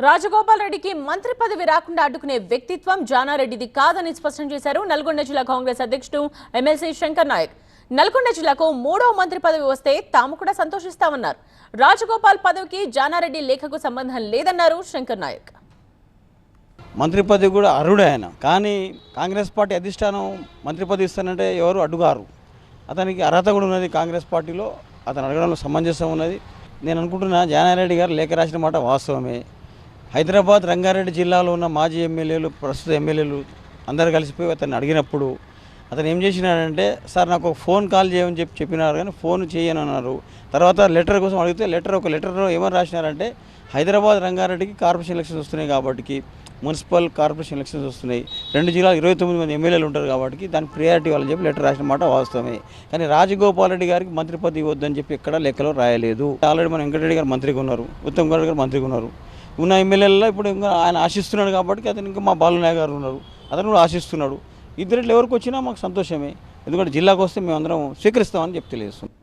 రాజగోపాల్ రెడ్డికి మంత్రి పదవి రాకుండా అడ్డుకునే వ్యక్తిత్వం జానారెడ్డిది కాదని స్పష్టం చేశారు నల్గొండ జిల్లా కాంగ్రెస్ అధ్యక్షుడు ఎమ్మెల్సీ శంకర్ నాయక్. నల్గొండ జిల్లాకు మూడో మంత్రి పదవి వస్తే తాము కూడా సంతోషిస్తామన్నారు. రాజగోపాల్ పదవికి జానారెడ్డి లేఖకు సంబంధం లేదన్నారు శంకర్ నాయక్. మంత్రి పదవి కూడా అర్హుడే ఆయన. కానీ కాంగ్రెస్ పార్టీ అధిష్టానం మంత్రి పదవి ఇస్తానంటే ఎవరు అడుగారు అతనికి అర్హత కూడా ఉన్నది కాంగ్రెస్ పార్టీలో. అతను అడగడంలో సమంజసం ఉన్నది. నేను అనుకుంటున్నా జానారెడ్డి గారు లేఖ రాసిన మాట వాస్తవమే. హైదరాబాద్ రంగారెడ్డి జిల్లాలో ఉన్న మాజీ ఎమ్మెల్యేలు ప్రస్తుత ఎమ్మెల్యేలు అందరు కలిసిపోయి అతన్ని అడిగినప్పుడు అతను ఏం చేసినాడంటే సార్ నాకు ఒక ఫోన్ కాల్ చేయమని చెప్పి చెప్పినారు కానీ ఫోన్ చేయను అన్నారు. తర్వాత లెటర్ కోసం అడిగితే లెటర్ ఒక లెటర్లో ఏమని రాసినారంటే హైదరాబాద్ రంగారెడ్డికి కార్పొరేషన్ ఎలక్షన్స్ వస్తున్నాయి కాబట్టి మున్సిపల్ కార్పొరేషన్ ఎలక్షన్స్ వస్తున్నాయి. రెండు జిల్లాలు ఇరవై తొమ్మిది మంది ఎమ్మెల్యేలు ఉంటారు కాబట్టి దాని ప్రియారిటీ వాళ్ళని చెప్పి లెటర్ రాసిన మాట వాస్తవమే. కానీ రాజగోపాల్ రెడ్డి గారికి మంత్రి పదవి ఇవ్వద్దని చెప్పి ఎక్కడ లెక్కలో రాయలేదు. ఆల్రెడీ మన వెంకటరెడ్డి గారు మంత్రిగా ఉన్నారు ఉత్తమ్ కుమార్ గారు మంత్రిగా ఉన్నారు. ఉన్న ఎమ్మెల్యేలలో ఇప్పుడు ఇంకా ఆయన ఆశిస్తున్నాడు కాబట్టి అతను ఇంకా మా బాలునాయ్ గారు ఉన్నారు. అతను కూడా ఆశిస్తున్నాడు. ఇద్దరిలో ఎవరికి వచ్చినా మాకు సంతోషమే. ఎందుకంటే జిల్లాకు వస్తే మేమందరం స్వీకరిస్తామని చెప్పి తెలియజేస్తున్నాం.